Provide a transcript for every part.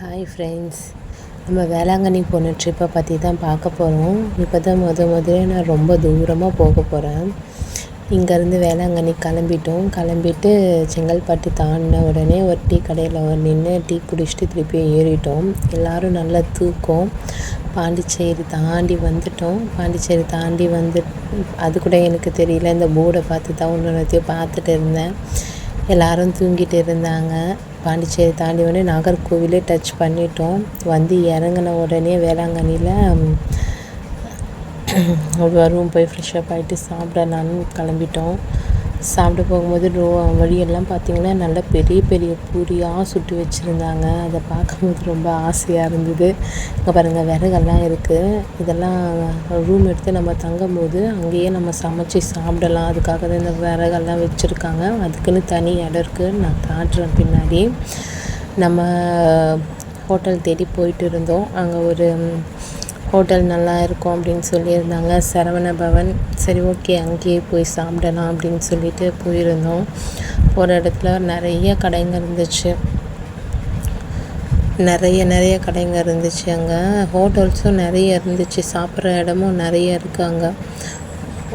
Hi friends நம்ம வேளாங்கண்ணி போன ட்ரிப்பை பற்றி தான் பார்க்க போகிறோம் இப்போ தான் முத முதல்ல நான் ரொம்ப தூரமாக போக போகிறேன் இங்கேருந்து வேளாங்கண்ணி கிளம்பிட்டோம். கிளம்பிட்டு செங்கல்பட்டு தாண்டின உடனே ஒரு டீ கடையில் நின்று டீ குடிச்சிட்டு திருப்பி ஏறிட்டோம். எல்லோரும் நல்லா தூக்கம். பாண்டிச்சேரி தாண்டி வந்துட்டோம். பாண்டிச்சேரி தாண்டி வந்து அது கூட எனக்கு தெரியல. இந்த போர்டை பார்த்து தான் ஒன்று பார்த்துட்டு இருந்தேன். எல்லோரும் தூங்கிட்டு இருந்தாங்க. பாண்டிச்சேரி தாண்டி உடனே நாகர்கோவிலே டச் பண்ணிட்டோம். வந்து இறங்கின உடனே வேளாங்கண்ணியில் ரூம் போய் ஃப்ரெஷ்ஷப் ஆகிட்டு சாப்பிடலான்னு கிளம்பிட்டோம். சாப்பிட போகும்போது ரோ வழியெல்லாம் பார்த்திங்கன்னா நல்ல பெரிய பெரிய பூரியாக சுட்டு வச்சுருந்தாங்க. அதை பார்க்கும்போது ரொம்ப ஆசையாக இருந்தது. இங்கே பாருங்கள் விறகெல்லாம் இருக்குது இதெல்லாம் ரூம் எடுத்து நம்ம தங்கும்போது அங்கேயே நம்ம சமைச்சி சாப்பிடலாம். அதுக்காக தான் இந்த விறகெல்லாம் வச்சுருக்காங்க. அதுக்குன்னு தனி இடம் இருக்குது நான் காட்டுறேன் பின்னாடி. நம்ம ஹோட்டல் தேடி போயிட்டு இருந்தோம். அங்கே ஒரு ஹோட்டல் நல்லா இருக்கும் அப்படின்னு சொல்லியிருந்தாங்க. சரவண பவன் சரி ஓகே அங்கேயே போய் சாப்பிடலாம் அப்படின்னு சொல்லிட்டு போயிருந்தோம். ஒரு இடத்துல நிறைய கடைங்க இருந்துச்சு. நிறைய நிறைய கடைங்க இருந்துச்சு அங்கே. ஹோட்டல்ஸும் நிறைய இருந்துச்சு. சாப்பிட்ற இடமும் நிறைய இருக்குது அங்கே.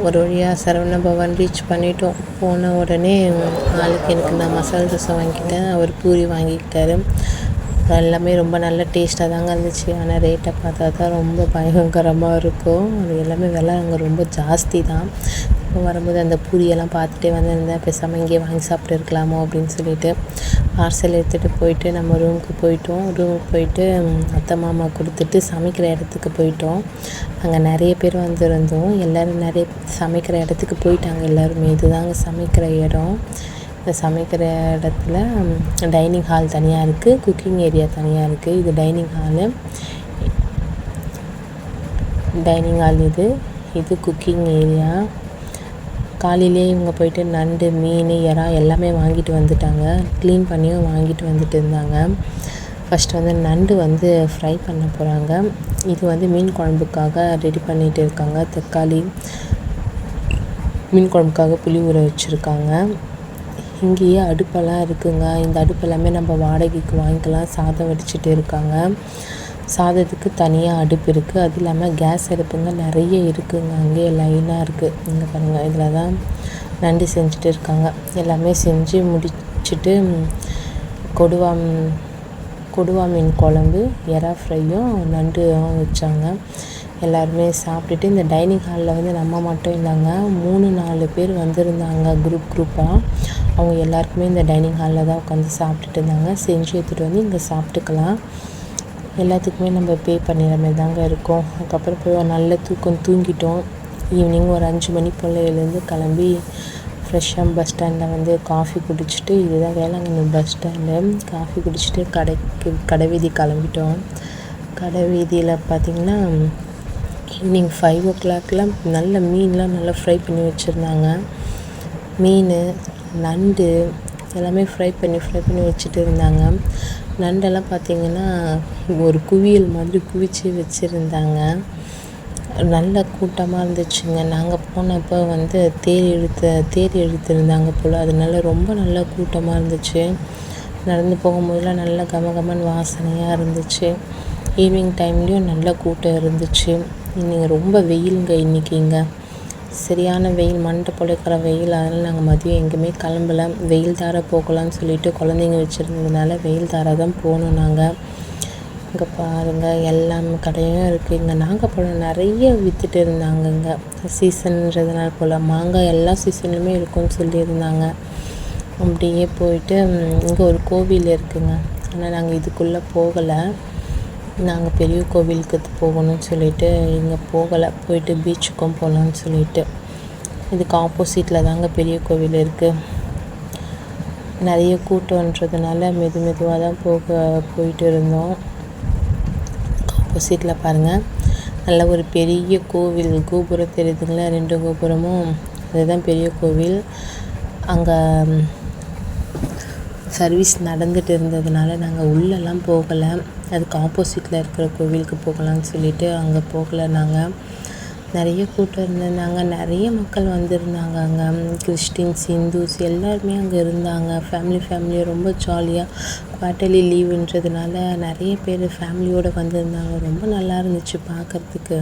ஒரு வழியாக சரவண பவன் ரீச் பண்ணிட்டோம். போன உடனே நாளைக்கு எனக்கு நான் மசாலா தோசை வாங்கிட்டேன். அவர் பூரி வாங்கிக்கிட்டாரு. எல்லாமே ரொம்ப நல்ல டேஸ்ட்டாக தாங்க இருந்துச்சு. ஆனால் ரேட்டை பார்த்தா தான் ரொம்ப பயங்கரமாக இருக்கும். அது எல்லாமே விலை அங்கே ரொம்ப ஜாஸ்தி தான். இப்போ வரும்போது அந்த பூரியெல்லாம் பார்த்துட்டே வந்திருந்தேன். பேசாமல் இங்கேயே வாங்கி சாப்பிட்டு இருக்கலாமோ அப்படின்னு சொல்லிட்டு பார்சல் எடுத்துகிட்டு போயிட்டு நம்ம ரூமுக்கு போயிட்டோம். ரூமுக்கு போயிட்டு அத்தை மாமா கொடுத்துட்டு சமைக்கிற இடத்துக்கு போயிட்டோம். அங்கே நிறைய பேர் வந்திருந்தோம். எல்லோரும் நிறைய சமைக்கிற இடத்துக்கு போயிட்டாங்க. எல்லாருமே. இதுதாங்க சமைக்கிற இடம். இந்த சமைக்கிற இடத்துல டைனிங் ஹால் தனியாக இருக்குது குக்கிங் ஏரியா தனியாக இருக்குது இது டைனிங் ஹாலு டைனிங் ஹால் இது. இது குக்கிங் ஏரியா காலையிலே இவங்க போயிட்டு நண்டு மீன் இறா எல்லாமே வாங்கிட்டு வந்துட்டாங்க. க்ளீன் பண்ணியும் வாங்கிட்டு வந்துட்டு இருந்தாங்க. ஃபஸ்ட்டு வந்து நண்டு வந்து ஃப்ரை பண்ண போகிறாங்க இது வந்து மீன் குழம்புக்காக ரெடி பண்ணிகிட்டு இருக்காங்க. தக்காளி மீன் குழம்புக்காக புளி ஊற வச்சுருக்காங்க. இங்கேயே அடுப்பெல்லாம் இருக்குங்க. இந்த அடுப்பு எல்லாமே நம்ம வாடகைக்கு வாங்கிக்கலாம். சாதம் வடிச்சிட்டு இருக்காங்க. சாதத்துக்கு தனியாக அடுப்பு இருக்குது அது இல்லாமல் கேஸ் அடுப்புங்க நிறைய இருக்குதுங்க அங்கேயே லைனாக இருக்குது இங்கே பாருங்கள் இதில் தான் நண்டு செஞ்சுட்டு இருக்காங்க. எல்லாமே செஞ்சு முடிச்சுட்டு கொடுவா கொடுவா மீன் குழம்பு எறா ஃப்ரையும் நண்டும் வச்சாங்க. எல்லாருமே சாப்பிட்டுட்டு இந்த டைனிங் ஹாலில் வந்து நம்ம மட்டும் இல்லைங்க. மூணு நாலு பேர் வந்திருந்தாங்க. குரூப் குரூப்பாக அவங்க எல்லாருக்குமே இந்த டைனிங் ஹாலில் தான் உட்காந்து சாப்பிட்டுட்டு இருந்தாங்க. செஞ்சு எடுத்துகிட்டு வந்து இங்கே சாப்பிட்டுக்கலாம். எல்லாத்துக்குமே நம்ம பே பண்ணிடுற மாதிரி தாங்க இருக்கும். அதுக்கப்புறம் போய் நல்ல தூக்கம் தூங்கிட்டோம். ஈவினிங் ஒரு அஞ்சு மணி போல் எழுந்து கிளம்பி ஃப்ரெஷ்ஷாக பஸ் ஸ்டாண்டில் வந்து காஃபி குடிச்சிட்டு இதுதான் வேளாங்கண்ணி பஸ் ஸ்டாண்டு காஃபி குடிச்சிட்டு கடைக்கு கடை வீதி கிளம்பிட்டோம். கடை வீதியில் பார்த்திங்கன்னா ஈவினிங் ஃபைவ் ஓ கிளாக்லாம் நல்ல மீன்லாம் நல்லா ஃப்ரை பண்ணி வச்சுருந்தாங்க. மீன் நண்டு எல்லாமே ஃப்ரை பண்ணி ஃப்ரை பண்ணி வச்சுட்டு இருந்தாங்க. நண்டெல்லாம் பார்த்திங்கன்னா ஒரு குவியல் மாதிரி குவிச்சு வச்சுருந்தாங்க. நல்ல கூட்டமாக இருந்துச்சுங்க. நாங்கள் போனப்போ வந்து தேர் இழுத்து தேர் இழுத்துருந்தாங்க போல். அதனால ரொம்ப நல்ல கூட்டமாக இருந்துச்சு. நடந்து போகும்போதெல்லாம் நல்ல கம வாசனையாக இருந்துச்சு. ஈவினிங் டைம்லேயும் நல்ல கூட்டம் இருந்துச்சு. இன்றைக்கி ரொம்ப வெயிலுங்க இன்றைக்கிங்க சரியான வெயில் மண்டை பொழைக்கிற வெயில் அதனால் நாங்கள் மதியம் எங்கேயுமே கிளம்பல. வெயில் தார போகலான்னு சொல்லிட்டு குழந்தைங்க வச்சுருந்ததுனால வெயில் தார தான் போனோம் நாங்கள் இங்கே பாருங்கள் எல்லாம் கடையும் இருக்குது இங்கே நாகப்பழம் நிறைய விற்றுட்டு இருந்தாங்க இங்கே. சீசன்றதுனால போல். மாங்காய் எல்லா சீசன்லையுமே இருக்கும்னு சொல்லியிருந்தாங்க. அப்படியே போயிட்டு இங்கே ஒரு கோவில் இருக்குங்க. ஆனால் நாங்கள் இதுக்குள்ளே போகலை. நாங்கள் பெரிய கோவிலுக்கு போகணும்னு சொல்லிட்டு இங்கே போகலை. போயிட்டு பீச்சுக்கும் போகலான்னு சொல்லிட்டு. இதுக்கு ஆப்போசிட்டில் தாங்க பெரிய கோவில் இருக்குது நிறைய கூட்டம்ன்றதுனால மெது மெதுவாக தான் போக போயிட்டு இருந்தோம். ஆப்போசிட்டில் பாருங்கள் நல்ல ஒரு பெரிய கோவில். கோபுரம் தெரியுதுங்களா ரெண்டு கோபுரமும். அதுதான் பெரிய கோவில். அங்கே சர்வீஸ் நடந்துட்டு இருந்ததுனால நாங்கள் உள்ளெல்லாம் போகலை. அதுக்கு ஆப்போசிட்டில் இருக்கிற கோவிலுக்கு போகலான்னு சொல்லிட்டு அங்கே போகலை நாங்கள் நிறைய கூட்டம் இருந்திருந்தாங்க நிறைய மக்கள் வந்திருந்தாங்க அங்கே. கிறிஸ்டின்ஸ் இந்துஸ் எல்லாருமே அங்கே இருந்தாங்க. ஃபேமிலி ஃபேமிலியாக ரொம்ப ஜாலியாக குவார்ட்டர்லி லீவுன்றதுனால நிறைய பேர் ஃபேமிலியோடு வந்திருந்தாங்க. ரொம்ப நல்லா இருந்துச்சு பார்க்குறதுக்கு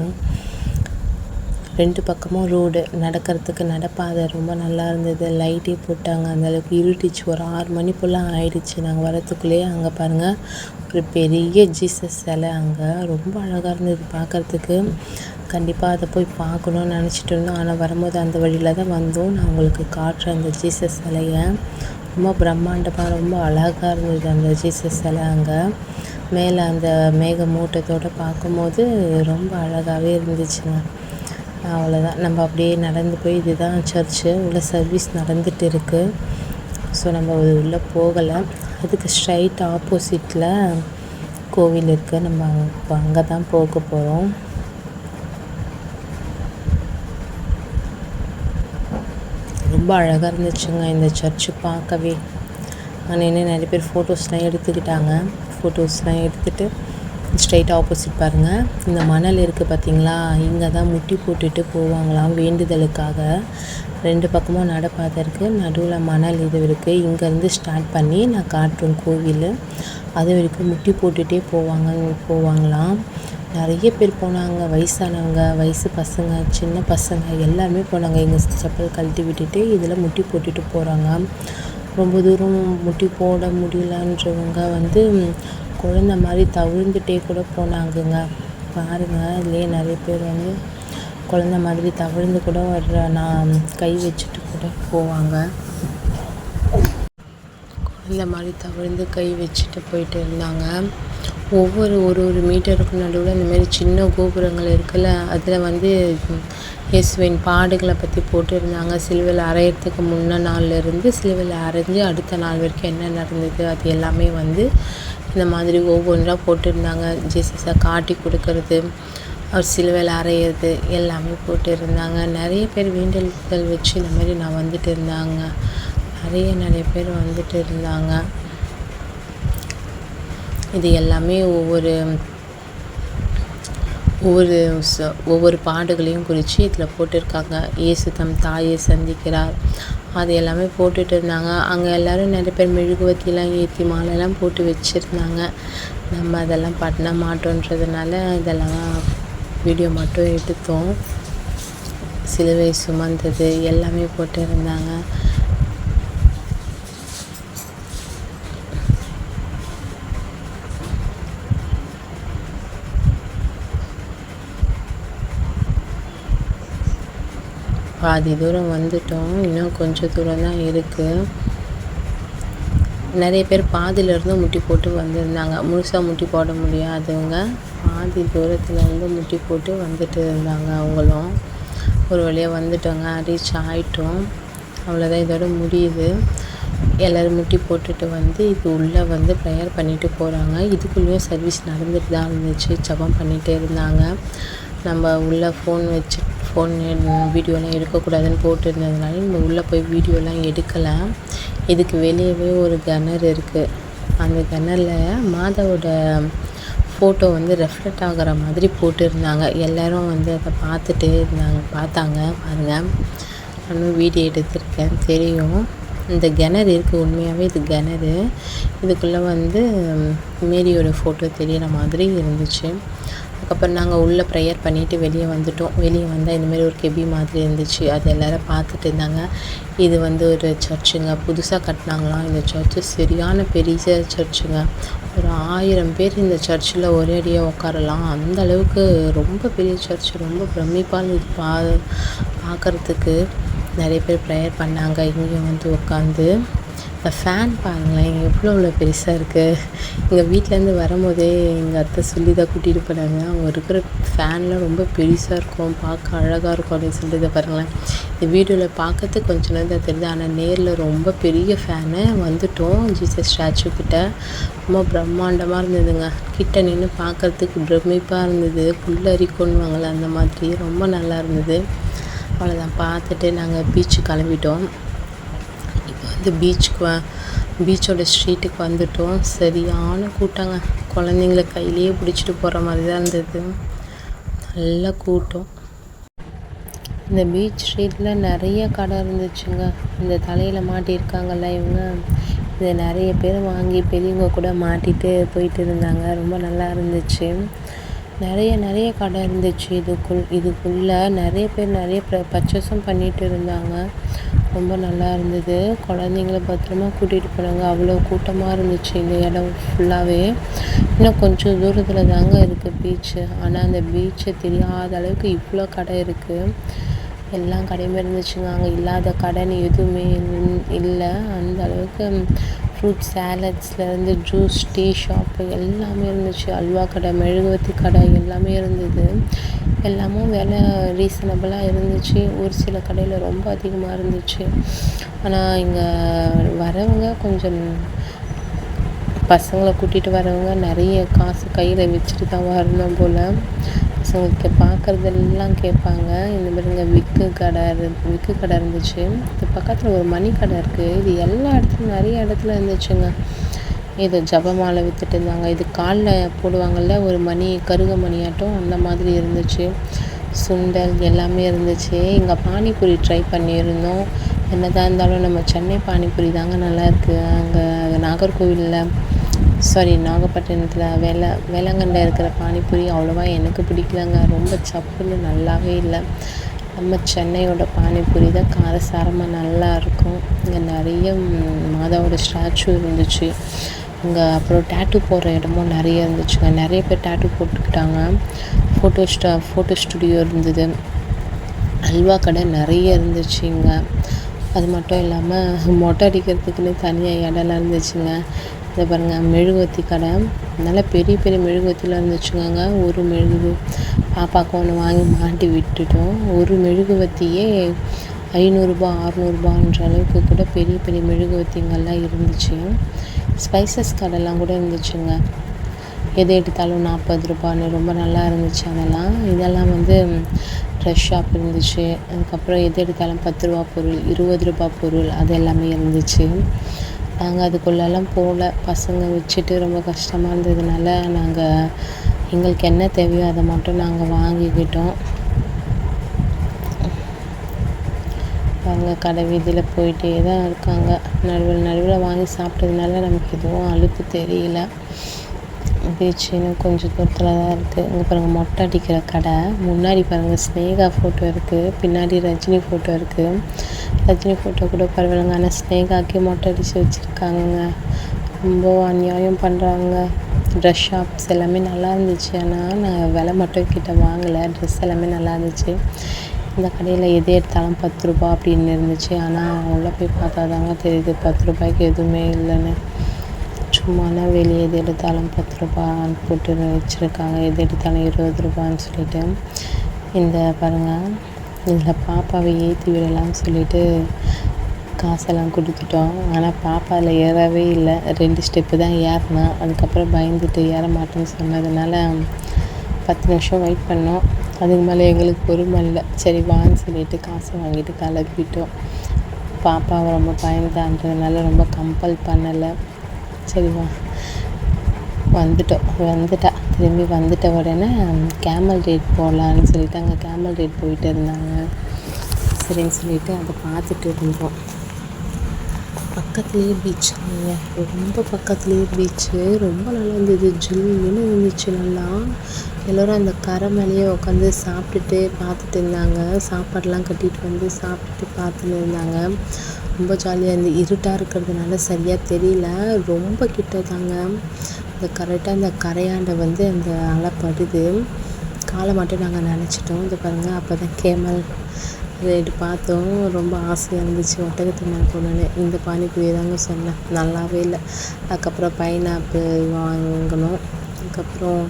ரெண்டு பக்கமும் ரோடு நடக்கிறதுக்கு நடப்பாதை ரொம்ப நல்லா இருந்தது. லைட்டே போட்டாங்க. அந்தளவுக்கு இருட்டிச்சு. ஒரு ஆறு மணி போல் ஆயிடுச்சு. நாங்கள் வரத்துக்குள்ளேயே அங்கே பாருங்கள் ஒரு பெரிய ஜீசஸ் சிலை அங்கே. ரொம்ப அழகாக இருந்தது பார்க்குறதுக்கு கண்டிப்பாக அதை போய் பார்க்கணுன்னு நினச்சிட்டு இருந்தோம். ஆனால் வரும்போது அந்த வழியில் தான் வந்தோம். நான் உங்களுக்கு காட்டுறேன் அந்த ஜீசஸ் சிலையை. ரொம்ப பிரம்மாண்டமாக ரொம்ப அழகாக இருந்தது அந்த ஜீசஸ் சிலை அங்கே. மேலே அந்த மேக மூட்டத்தோடு பார்க்கும்போது ரொம்ப அழகாகவே இருந்துச்சுங்க. அவ்வளோதான் நம்ம அப்படியே நடந்து போய் இதுதான் சர்ச்சு உள்ள சர்வீஸ் நடந்துட்டு இருக்குது ஸோ நம்ம அது உள்ளே போகலை. அதுக்கு ஸ்ட்ரைட் ஆப்போசிட்டில் கோவில் இருக்குது நம்ம இப்போ அங்கே தான் போக போகிறோம் ரொம்ப அழகாக இருந்துச்சுங்க இந்த சர்ச்சு பார்க்கவே. ஆனால் என்ன நிறைய பேர் ஃபோட்டோஸ்லாம் எடுத்துக்கிட்டாங்க. ஃபோட்டோஸ்லாம் எடுத்துகிட்டு ஸ்ட்ரைட் ஆப்போசிட் பாருங்கள் இந்த மணல் இருக்குது பார்த்தீங்களா இங்கே தான் முட்டி போட்டுட்டு போவாங்களாம் வேண்டுதலுக்காக. ரெண்டு பக்கமும் நடப்பாதை இருக்குது நடுவில் மணல் இது இருக்குது இங்கேருந்து ஸ்டார்ட் பண்ணி நான் காட்டுறேன் கோவில். அது வரைக்கும் முட்டி போட்டுகிட்டே போவாங்க போவாங்களாம். நிறைய பேர் போனாங்க. வயசானவங்க வயசு பசங்க சின்ன பசங்க எல்லாருமே போனாங்க. எங்கள் செப்பல் கழட்டி விட்டுட்டு இதில் முட்டி போட்டுட்டு போகிறாங்க ரொம்ப தூரம் முட்டி போட முடியலன்றவங்க வந்து குழந்த மாதிரி தவிழ்ந்துட்டே கூட போனாங்கங்க. பாருங்கள் இதுலேயே நிறைய பேர் வந்து குழந்த மாதிரி தவிழ்ந்து கூட வர்ற நான் கை வச்சுட்டு கூட போவாங்க. குழந்த மாதிரி தவிழ்ந்து கை வச்சுட்டு போயிட்டு இருந்தாங்க. ஒவ்வொரு ஒரு ஒரு மீட்டருக்கு நடுவில் இந்த மாதிரி சின்ன கோபுரங்கள் இருக்குல்ல அதில் வந்து இயேசுவின் பாடுகளை பற்றி போட்டிருந்தாங்க. சிலுவையில் அரையிறதுக்கு முன்ன நாள்லேருந்து சிலுவையில் அரைஞ்சு அடுத்த நாள் வரைக்கும் என்ன நடந்தது அது எல்லாமே வந்து இந்த மாதிரி ஒவ்வொன்றா போட்டிருந்தாங்க. ஜீசஸை காட்டி கொடுக்கறது அவர் சிலுவையில் அரையிறது எல்லாமே போட்டிருந்தாங்க. நிறைய பேர் வேண்டுதல் வச்சு இந்த மாதிரி நான் வந்துட்டு இருந்தாங்க. நிறைய நிறைய பேர் வந்துட்டு இருந்தாங்க. இது எல்லாமே ஒவ்வொரு ஒவ்வொரு ச ஒவ்வொரு பாடுகளையும் குறித்து இதில் போட்டிருக்காங்க. இயேசு தம் தாயை சந்திக்கிறார். அது எல்லாமே போட்டுட்டு இருந்தாங்க. அங்கே எல்லோரும் நிறைய பேர் மெழுகுவத்திலாம் ஏற்றி மாலைலாம் போட்டு வச்சுருந்தாங்க. நம்ம அதெல்லாம் பண்ண மாட்டோன்றதுனால இதெல்லாம் வீடியோ மட்டும் எடுத்தோம். சிலுவை சுமந்தது எல்லாமே போட்டு இருந்தாங்க. பாதி தூரம் வந்துட்டோம். இன்னும் கொஞ்சம் தூரம் தான் இருக்குது நிறைய பேர் பாதியிலேருந்து முட்டி போட்டு வந்திருந்தாங்க. முழுசாக முட்டி போட முடியாதவங்க பாதி தூரத்தில் வந்து முட்டி போட்டு வந்துட்டு இருந்தாங்க அவங்களும். ஒரு வழியாக வந்துட்டோங்க. ரீச் ஆகிட்டோம் அவ்வளோதான் இதோட முடியுது. எல்லோரும் முட்டி போட்டுட்டு வந்து இது உள்ளே வந்து ப்ரேயர் பண்ணிட்டு போகிறாங்க இதுக்குள்ளேயும் சர்வீஸ் நடந்துட்டு தான் இருந்துச்சு. ஜெபம் பண்ணிகிட்டே இருந்தாங்க. நம்ம உள்ளே ஃபோன் வச்சு ஃபோன் வீடியோலாம் எடுக்கக்கூடாதுன்னு போட்டிருந்ததுனால நம்ம உள்ளே போய் வீடியோலாம் எடுக்கலை. இதுக்கு வெளியவே ஒரு கிணறு இருக்குது அந்த கிணறில் மாதாவோட ஃபோட்டோ வந்து ரெஃப்ளெக்ட் ஆகிற மாதிரி போட்டிருந்தாங்க. எல்லோரும் வந்து அதை பார்த்துட்டு இருந்தாங்க. பார்த்தாங்க பாருங்கள் நானும் வீடியோ எடுத்திருக்கேன். தெரியும். இந்த கிணறு இருக்குது உண்மையாகவே இது கிணறு. இதுக்குள்ளே வந்து மேரியோட ஃபோட்டோ தெரியிற மாதிரி இருந்துச்சு. அதுக்கப்புறம் நாங்கள் உள்ளே ப்ரேயர் பண்ணிவிட்டு வெளியே வந்துட்டோம். வெளியே வந்தால் இந்தமாரி ஒரு கெபி மாதிரி இருந்துச்சு. அது எல்லோரும் பார்த்துட்டு இருந்தாங்க. இது வந்து ஒரு சர்ச்சுங்க புதுசாக கட்டினாங்களாம் இந்த சர்ச்சு சரியான பெரிய சர்ச்சுங்க ஒரு ஆயிரம் பேர் இந்த சர்ச்சில் ஒரே அடியாக உட்காரலாம். அந்த அளவுக்கு ரொம்ப பெரிய சர்ச் ரொம்ப பிரமிப்பாக இருந்தது பா பார்க்குறதுக்கு நிறைய பேர் ப்ரேயர் பண்ணாங்க. இங்கேயும் வந்து உட்காந்து இந்த ஃபேன் பாருங்களேன் எவ்வளோ அவ்வளோ பெருசாக இருக்குது எங்கள் வீட்டிலேருந்து வரும்போதே எங்கள் அத்தை சொல்லி தான் கூட்டிகிட்டு போனாங்க. அவங்க இருக்கிற ஃபேன்லாம் ரொம்ப பெருசாக இருக்கும். பார்க்க அழகாக இருக்கும் அப்படின்னு சொல்லிட்டு இதை பாருங்களேன். இந்த வீடியோவில் பார்க்கறதுக்கு கொஞ்சம் நேரம் தான் தெரியுது. ஆனால் நேரில் ரொம்ப பெரிய ஃபேனு வந்துட்டோம். ஜீசஸ் ஸ்டாச்சு கிட்ட. ரொம்ப பிரம்மாண்டமாக இருந்ததுங்க. கிட்ட நின்று பார்க்குறதுக்கு பிரமிப்பாக இருந்தது. புல்லரிக்கொன்னுவாங்கள்ல அந்த மாதிரி. ரொம்ப நல்லா இருந்தது. அவ்வளோதான் பார்த்துட்டு நாங்கள் பீச்சு கிளம்பிட்டோம். இந்த பீச்சுக்கு பீச்சோட ஸ்ட்ரீட்டுக்கு வந்துட்டோம். சரியான கூட்டங்க. குழந்தைங்கள கையிலேயே பிடிச்சிட்டு போகிற மாதிரி தான் இருந்தது. நல்ல கூட்டம். இந்த பீச் ஸ்ட்ரீட்டில் நிறைய கடை இருந்துச்சுங்க. இந்த தலையில் மாட்டியிருக்காங்கல்ல இவங்க. இதை நிறைய பேர் வாங்கி பெரியவங்க கூட மாட்டிட்டு போயிட்டு இருந்தாங்க. ரொம்ப நல்லா இருந்துச்சு. நிறைய நிறைய கடை இருந்துச்சு. இதுக்குள் இதுக்குள்ளே நிறைய பேர் நிறைய பர்ச்சேஸும் பண்ணிகிட்டு இருந்தாங்க. ரொம்ப நல்லா இருந்தது. குழந்தைங்கள பத்திரமா கூட்டிகிட்டு போனாங்க. அவ்வளோ கூட்டமாக இருந்துச்சு இந்த இடம் ஃபுல்லாகவே இன்னும் கொஞ்சம் தூரத்தில் தாங்க இருக்குது பீச்சு ஆனால் அந்த பீச்சை தெரியாத அளவுக்கு இவ்வளோ கடை இருக்குது எல்லா கடையுமே இருந்துச்சுங்க. அங்கே இல்லாத கடைன்னு எதுவுமே இல்லை. அந்த அளவுக்கு ஃப்ரூட் சேலட்ஸ்லேருந்து ஜூஸ் டீ ஷாப்பு எல்லாமே இருந்துச்சு. அல்வா கடை மெழுகுவர்த்தி கடை எல்லாமே இருந்தது. எல்லாமும் விலை ரீசனபிளாக இருந்துச்சு. ஒரு சில கடையில் ரொம்ப அதிகமாக இருந்துச்சு. ஆனால் இங்கே வரவங்க கொஞ்சம் பசங்களை கூட்டிகிட்டு வரவங்க நிறைய காசு கையில் வச்சுட்டு தான் வரணும் போல். பசங்களுக்கு பார்க்குறதெல்லாம் கேட்பாங்க. இந்த மாதிரிங்க விக்கு கடை விக்கு கடை இருந்துச்சு. இது பக்கத்தில் ஒரு மணி கடை இருக்குது இது எல்லா இடத்துலையும் நிறைய இடத்துல இருந்துச்சுங்க. இது ஜபமாலை விற்றுட்டு இருந்தாங்க. இது காலில் போடுவாங்கள்ல ஒரு மணி கருக மணியாட்டம் அந்த மாதிரி இருந்துச்சு. சுண்டல் எல்லாமே இருந்துச்சு. இங்கே பானிபூரி ட்ரை பண்ணியிருந்தோம். என்னதான் இருந்தாலும் நம்ம சென்னை பானிபூரி தாங்க நல்லா இருக்குது அங்கே நாகர்கோவிலில் சாரி நாகப்பட்டினத்தில் வேள வேளாங்கண்ணியில் இருக்கிற பானிபூரி அவ்வளோவா எனக்கு பிடிக்கலங்க. ரொம்ப சப்புன்னு நல்லாவே இல்லை. நம்ம சென்னையோட பானிபூரி தான் காரசாரமாக நல்லா இருக்கும். இங்கே நிறைய மாதாவோட ஸ்டாச்சு இருந்துச்சு. இங்கே அப்புறம் டேட்டூ போடுற இடமும் நிறைய இருந்துச்சுங்க. நிறைய பேர் டேட்டூ போட்டுக்கிட்டாங்க. ஃபோட்டோ ஸ்டா ஃபோட்டோ ஸ்டுடியோ இருந்தது. அல்வா கடை நிறைய இருந்துச்சு இங்கே அது மட்டும் இல்லாமல் மொட்டை அடிக்கிறதுக்குன்னு தனியாக இடம்லாம் இருந்துச்சுங்க. இதை பாருங்கள் மெழுகுவர்த்தி கடை. நல்லா பெரிய பெரிய மெழுகுவத்திலாம் இருந்துச்சுங்க ஒரு மெழுகு பாப்பாவுக்கு ஒன்று வாங்கி மாட்டி விட்டுட்டோம். ஒரு மெழுகுவர்த்தியே ஐநூறுரூபா அறநூறுபான்ற அளவுக்கு கூட பெரிய பெரிய மெழுகுவர்த்திங்கள்லாம் இருந்துச்சு. ஸ்பைசஸ் கடைலாம் கூட இருந்துச்சுங்க. எது எடுத்தாலும் நாற்பது ரூபான்னு ரொம்ப நல்லா இருந்துச்சு அதெல்லாம். இதெல்லாம் வந்து ட்ரெஸ் ஷாப் இருந்துச்சு. அதுக்கப்புறம் எது எடுத்தாலும் பத்து ரூபா பொருள் இருபது ரூபா பொருள் அது எல்லாமே இருந்துச்சு. நாங்கள் அதுக்குள்ளெல்லாம் போகல. பசங்க வச்சுட்டு ரொம்ப கஷ்டமாக இருந்ததுனால நாங்கள் எங்களுக்கு என்ன தேவையோ அதை மட்டும் நாங்கள் வாங்கிக்கிட்டோம். அவங்க கடை வீதியில் போயிட்டே தான் இருக்காங்க. நடுவில் நடுவில் வாங்கி சாப்பிட்டதுனால நமக்கு எதுவும் அலுப்பு தெரியல. பீச் இன்னும் கொஞ்சம் தூரத்தில் தான் இருக்குது இங்கே பாருங்கள் மொட்டை அடிக்கிற கடை. முன்னாடி பாருங்கள் ஸ்னேகா ஃபோட்டோ இருக்குது பின்னாடி ரஜினி ஃபோட்டோ இருக்குது ரஜினி ஃபோட்டோ கூட பரவாயில்லைங்க. ஆனால் ஸ்னேகாக்கே மொட்டை அடித்து வச்சுருக்காங்கங்க. ரொம்ப அநியாயம் பண்ணுறாங்க ட்ரெஸ் ஷாப்ஸ் எல்லாமே நல்லா இருந்துச்சு. ஆனால் நான் விலை மட்டும் கிட்ட வாங்கலை. ட்ரெஸ் எல்லாமே நல்லா இருந்துச்சு. இந்த கடையில் எது எடுத்தாலும் பத்து ரூபா அப்படின்னு இருந்துச்சு. ஆனால் உள்ளே போய் பார்த்தா தாங்க தெரியுது. பத்து ரூபாய்க்கு எதுவுமே இல்லைன்னு. சும்மானா வெளியே எது எடுத்தாலும் பத்து ரூபான்னு போட்டு வச்சுருக்காங்க. எது எடுத்தாலும் இருபது ரூபான்னு சொல்லிட்டு. இந்த பாருங்கள் இதில் பாப்பாவை ஏற்றி விடலாம்னு சொல்லிட்டு காசெல்லாம் கொடுத்துட்டோம். ஆனால் பாப்பா அதில் ஏறவே இல்லை. ரெண்டு ஸ்டெப்பு தான் ஏறினா அதுக்கப்புறம் பயந்துட்டு ஏற மாட்டேன்னு சொன்னதுனால பத்து நிமிஷம் வெயிட் பண்ணோம். அதுக்கு மேலே எங்களுக்கு பொறுமை இல்லை. சரி வான்னு சொல்லிட்டு காசை வாங்கிட்டு கிளப்பிட்டோம் பாப்பாவை ரொம்ப பயந்தான்றதுனால ரொம்ப கம்பல் பண்ணலை. சரி வா. வந்துட்டோம் வந்துட்டா. திரும்பி வந்துட்ட உடனே கேமல் ரேட் போகலான்னு சொல்லிட்டு அங்கே கேமல் ரேட் போயிட்டு இருந்தாங்க. சரின்னு சொல்லிட்டு அதை பார்த்துட்டு இருந்தோம். பக்கத்துலேயே பீச் ரொம்ப பக்கத்துலேயே பீச்சு ரொம்ப நல்லா இருந்தது. ஜில்லுன்னு இருந்துச்சு நல்லா. எல்லோரும் அந்த கரை மேலேயே உட்காந்து சாப்பிட்டுட்டு பார்த்துட்டு இருந்தாங்க. சாப்பாடெலாம் கட்டிட்டு வந்து சாப்பிட்டுட்டு பார்த்துட்டு இருந்தாங்க. ரொம்ப ஜாலியாக இருந்து இருட்டாக இருக்கிறதுனால சரியாக தெரியல. ரொம்ப கிட்ட தாங்க இந்த கரெக்டாக அந்த கரையாண்ட வந்து அந்த அலை படுது. காலை மட்டும் நாங்கள் நினச்சிட்டோம். இது பாருங்கள் அப்போ தான் கேமல் ரேட்டு பார்த்தோம். ரொம்ப ஆசையாக இருந்துச்சு. ஒட்டகத்து மேலே போகணுன்னு இந்த பானிபூரி தாங்க சொன்னேன். நல்லாவே இல்லை. அதுக்கப்புறம் பைனாப்பிள் வாங்கினோம். அதுக்கப்புறம்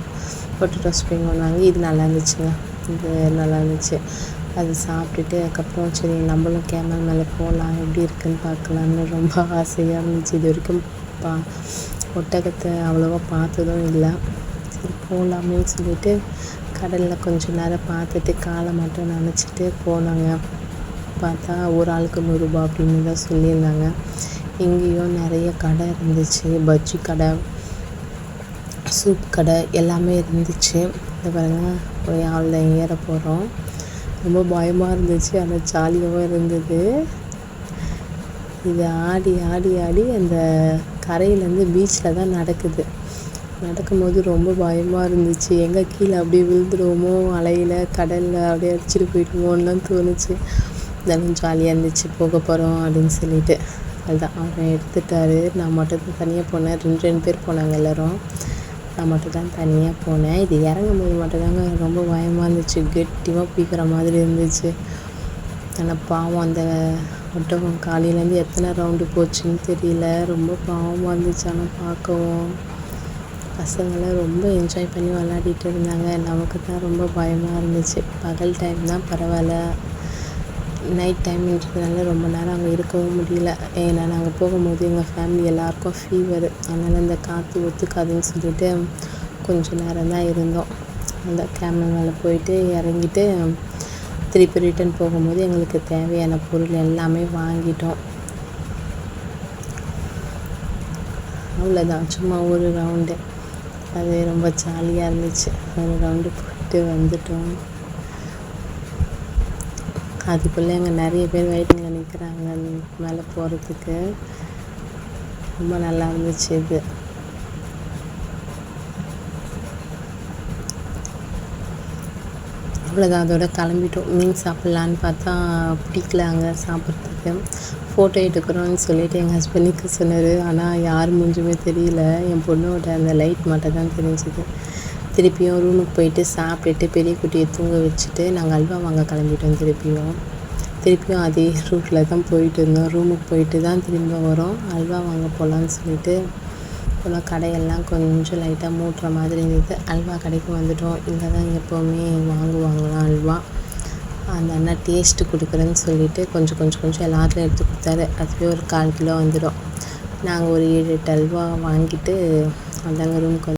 பொட்டேட்டோ ஸ்ப்ரிங் வாங்கி இது நல்லா இருந்துச்சுங்க. இது நல்லா இருந்துச்சு. அது சாப்பிட்டுட்டு அதுக்கப்புறம் சரி நம்மளும் கேமல் மேலே போகலாம் எப்படி இருக்குன்னு பார்க்கலான்னு ரொம்ப ஆசையாக இருந்துச்சு. இது வரைக்கும் பா ஒட்டகத்தை அவ்வளோவா பார்த்ததும் இல்லை. சரி போகலாமே சொல்லிட்டு கடலில் கொஞ்ச நேரம் பார்த்துட்டு காலை மட்டும் நினச்சிட்டு போனாங்க. பார்த்தா ஒரு ஆளுக்கு நூறுரூபா அப்படின்னு தான் சொல்லியிருந்தாங்க. இங்கேயும் நிறைய கடை இருந்துச்சு. பஜ்ஜி கடை சூப் கடை எல்லாமே இருந்துச்சு. இந்த பாருங்கள் போய் ஆளில் ஏற போகிறோம் ரொம்ப பயமாக இருந்துச்சு. ஆனால் ஜாலியாகவும் இருந்தது. இது ஆடி ஆடி ஆடி அந்த கரையிலேருந்து பீச்சில் தான் நடக்குது. நடக்கும்போது ரொம்ப பயமாக இருந்துச்சு. எங்கே கீழே அப்படியே விழுந்துடுவோமோ அலையில் கடலில் அப்படியே அடிச்சுட்டு போயிடுவோம்லாம் தோணுச்சு. இருந்தாலும் ஜாலியாக இருந்துச்சு. போக போகிறோம் அப்படின்னு சொல்லிட்டு. அதுதான் அவரை எடுத்துட்டாரு. நான் மட்டும் தான் தனியாக போனேன். ரெண்டு ரெண்டு பேர் போனாங்க எல்லோரும். நான் மட்டும் தான் தனியாக போனேன். இது இறங்கும் போது மட்டும்தாங்க ரொம்ப பயமாக இருந்துச்சு. கெட்டியாக பிடிக்கிற மாதிரி இருந்துச்சு. ஆனால் பாவம் அந்த ஒட்டகம் காலையிலேருந்து எத்தனை ரவுண்டு போச்சுன்னு தெரியல. ரொம்ப பாவமாக இருந்துச்சு. ஆனால் பார்க்கவும் பசங்களாம் ரொம்ப என்ஜாய் பண்ணி விளாடிட்டு இருந்தாங்க. நமக்கு தான் ரொம்ப பயமாக இருந்துச்சு. பகல் டைம் தான் பரவாயில்ல. நைட் டைம்ன்றதுனால ரொம்ப நேரம் அங்கே இருக்கவும் முடியல. ஏன்னா நாங்கள் போகும்போது எங்கள் ஃபேமிலி எல்லாருக்கும் ஃபீவரு அதனால் அந்த காற்று ஒத்துக்காதுன்னு சொல்லிட்டு கொஞ்சம் நேரம் தான் இருந்தோம். அந்த கேமரா மேலே போயிட்டு இறங்கிட்டு திருப்பி ரிட்டன் போகும்போது எங்களுக்கு தேவையான பொருள் எல்லாமே வாங்கிட்டோம். அவ்வளோதான் சும்மா ஒரு ரவுண்டு அது ரொம்ப ஜாலியாக இருந்துச்சு. ஒரு ரவுண்டு போயிட்டு வந்துட்டோம். அதுக்குள்ளே அங்கே நிறைய பேர் வெயிட்டிங்கில் நிற்கிறாங்க மேலே போகிறதுக்கு ரொம்ப நல்லா இருந்துச்சு இது. அவ்வளோதான் அதோட கிளம்பிட்டோம். மீன் சாப்பிட்லான்னு பார்த்தா பிடிக்கல அங்கே சாப்பிட்றதுக்கு. ஃபோட்டோ எடுக்கிறோன்னு சொல்லிட்டு எங்கள் ஹஸ்பண்டுக்கு சொன்னார். ஆனால் யார் மூஞ்சுமே தெரியல. என் பொண்ணோட அந்த லைட் மட்டும் தான் தெரிஞ்சுது. திருப்பியும் ரூமுக்கு போயிட்டு சாப்பிட்டுட்டு பெரிய குட்டியை தூங்க வச்சுட்டு நாங்கள் அல்வா வாங்க கிளம்பிட்டோம் திருப்பியும். திருப்பியும் அதே ரூட்டில் தான் போயிட்டு இருந்தோம். ரூமுக்கு போயிட்டு தான் திரும்ப வரோம். அல்வா வாங்க போகலான்னு சொல்லிட்டு போனால் கடையெல்லாம் கொஞ்சம் லைட்டாக மூட்டுற மாதிரி இருந்தது. அல்வா கடைக்கு வந்துட்டோம். இங்கே தான் எப்போவுமே வாங்குவாங்களாம் அல்வா. அந்த அண்ணா டேஸ்ட்டு கொடுக்குறேன்னு சொல்லிட்டு கொஞ்சம் கொஞ்சம் கொஞ்சம் எல்லாத்துலையும் எடுத்து கொடுத்தாரு. அதுவே ஒரு கால் கிலோ வந்துடும் நாங்கள் ஒரு ஏழு எட்டு அல்வா வாங்கிட்டு அந்தாங்க ரூமுக்கு